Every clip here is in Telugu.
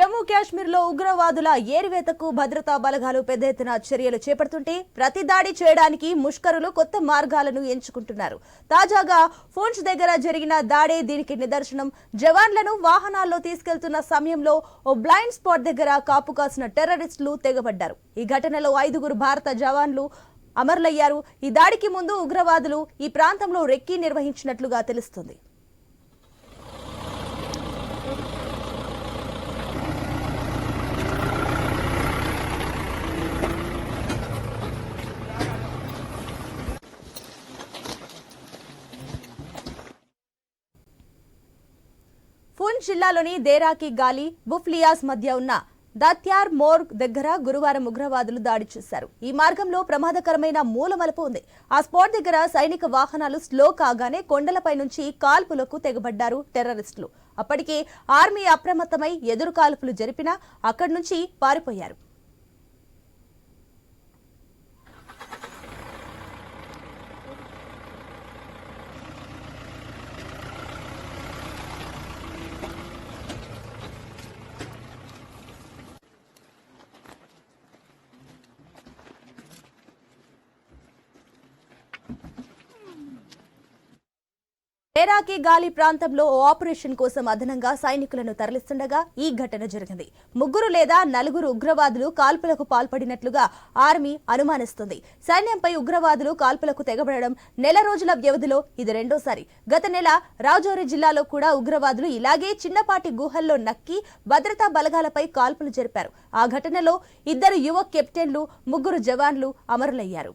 జమ్మూ కాశ్మీర్లో ఉగ్రవాదుల ఏరివేతకు భద్రతా బలగాలు పెద్ద ఎత్తున చర్యలు చేపడుతుంటే ప్రతి దాడి చేయడానికి ముష్కరులు కొత్త మార్గాలను ఎంచుకుంటున్నారు. తాజాగా ఫోన్స్ దగ్గర జరిగిన దాడే దీనికి నిదర్శనం. జవాన్లను వాహనాల్లో తీసుకెళ్తున్న సమయంలో ఓ బ్లైండ్ స్పాట్ దగ్గర కాపు కాసిన టెర్రరిస్టులు తెగబడ్డారు. ఈ ఘటనలో ఐదుగురు భారత జవాన్లు అమరులయ్యారు. ఈ దాడికి ముందు ఉగ్రవాదులు ఈ ప్రాంతంలో రెక్కీ నిర్వహించినట్లుగా తెలుస్తుంది. పూంచ్ జిల్లాలోని దేరాకి గాలి బుఫ్లియాస్ మధ్య ఉన్న దత్యార్ మోర్ దగ్గర గురువారం ఉగ్రవాదులు దాడి చేశారు. ఈ మార్గంలో ప్రమాదకరమైన మూలమలుపు ఉంది. ఆ స్పాట్ దగ్గర సైనిక వాహనాలు స్లో కాగానే కొండలపై నుంచి కాల్పులకు తెగబడ్డారు టెర్రరిస్టులు. అప్పటికే ఆర్మీ అప్రమత్తమై ఎదురు కాల్పులు జరిపినా అక్కడి నుంచి పారిపోయారు. పేరాకి గాలి ప్రాంతంలో ఓ ఆపరేషన్ కోసం అదనంగా సైనికులను తరలిస్తుండగా ఈ ఘటన జరిగింది. ముగ్గురు లేదా నలుగురు ఉగ్రవాదులు కాల్పులకు పాల్పడినట్లుగా ఆర్మీ అనుమానిస్తుంది. సైన్యంపై ఉగ్రవాదులు కాల్పులకు తెగబడడం నెల రోజుల వ్యవధిలో ఇది రెండోసారి. గత నెల రాజౌరి జిల్లాలో కూడా ఉగ్రవాదులు ఇలాగే చిన్నపాటి గుహల్లో నక్కి భద్రతా బలగాలపై కాల్పులు జరిపారు. ఆ ఘటనలో ఇద్దరు యువ కెప్టెన్లు ముగ్గురు జవాన్లు అమరులయ్యారు.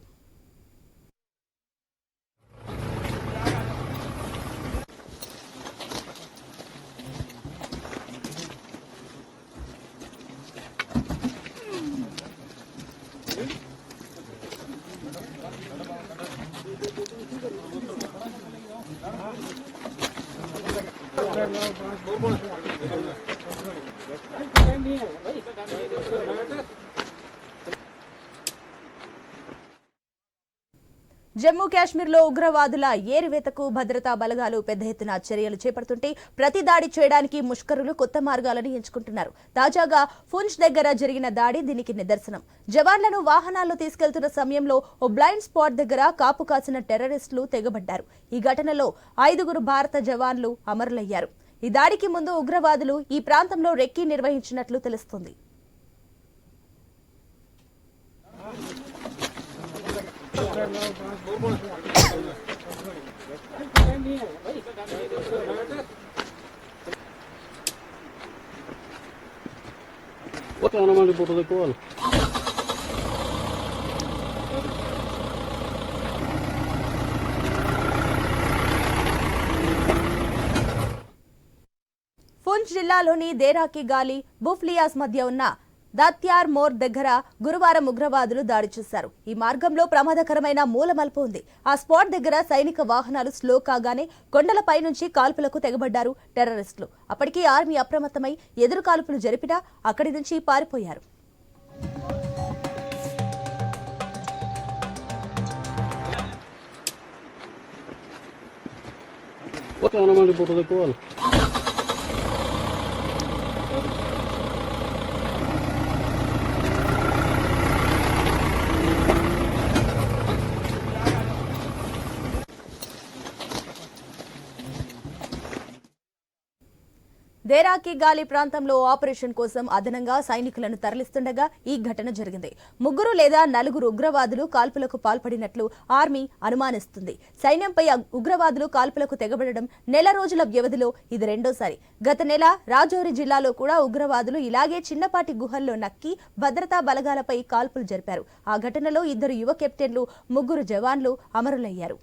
Thank you. జమ్మూ కాశ్మీర్లో ఉగ్రవాదుల ఏరివేతకు భద్రతా బలగాలు పెద్ద ఎత్తున చర్యలు చేపడుతుంటే ప్రతి దాడి చేయడానికి ముష్కరులు కొత్త మార్గాలను ఎంచుకుంటున్నారు. తాజాగా ఫుంజ్ దగ్గర జరిగిన దాడి దీనికి నిదర్శనం. జవాన్లను వాహనాల్లో తీసుకెళ్తున్న సమయంలో ఓ బ్లైండ్ స్పాట్ దగ్గర కాపు కాసిన టెర్రరిస్టులు తెగబడ్డారు. ఈ ఘటనలో ఐదుగురు భారత జవాన్లు అమరులయ్యారు. ఈ దాడికి ముందు ఉగ్రవాదులు ఈ ప్రాంతంలో రెక్కీ నిర్వహించినట్లు తెలుస్తుంది. Bota ela na mão de boca da cola. Poonch జిల్లాలోని దేరాకి గాలి బుఫ్లియాస్ మధ్య ఉన్న దత్యార్ మోర్ దగ్గర గురువారం ఉగ్రవాదులు దాడి చేశారు. ఈ మార్గంలో ప్రమాదకరమైన మూలమలుపు ఉంది. ఆ స్పాట్ దగ్గర సైనిక వాహనాలు స్లో కాగానే కొండలపై నుంచి కాల్పులకు తెగబడ్డారు టెర్రరిస్టులు. అప్పటికీ ఆర్మీ అప్రమత్తమై ఎదురు కాల్పులు జరిపినా అక్కడి నుంచి పారిపోయారు. Bota ela na mão దేరాకి గాలి ప్రాంతంలో ఆపరేషన్ కోసం అదనంగా సైనికులను తరలిస్తుండగా ఈ ఘటన జరిగింది. ముగ్గురు లేదా నలుగురు ఉగ్రవాదులు కాల్పులకు పాల్పడినట్లు ఆర్మీ అనుమానిస్తుంది. సైన్యంపై ఉగ్రవాదులు కాల్పులకు తెగబడడం నెల రోజుల వ్యవధిలో ఇది రెండోసారి. గత నెల రాజౌరి జిల్లాలో కూడా ఉగ్రవాదులు ఇలాగే చిన్నపాటి గుహల్లో నక్కి భద్రతా బలగాలపై కాల్పులు జరిపారు. ఆ ఘటనలో ఇద్దరు యువ కెప్టెన్లు ముగ్గురు జవాన్లు అమరులయ్యారు.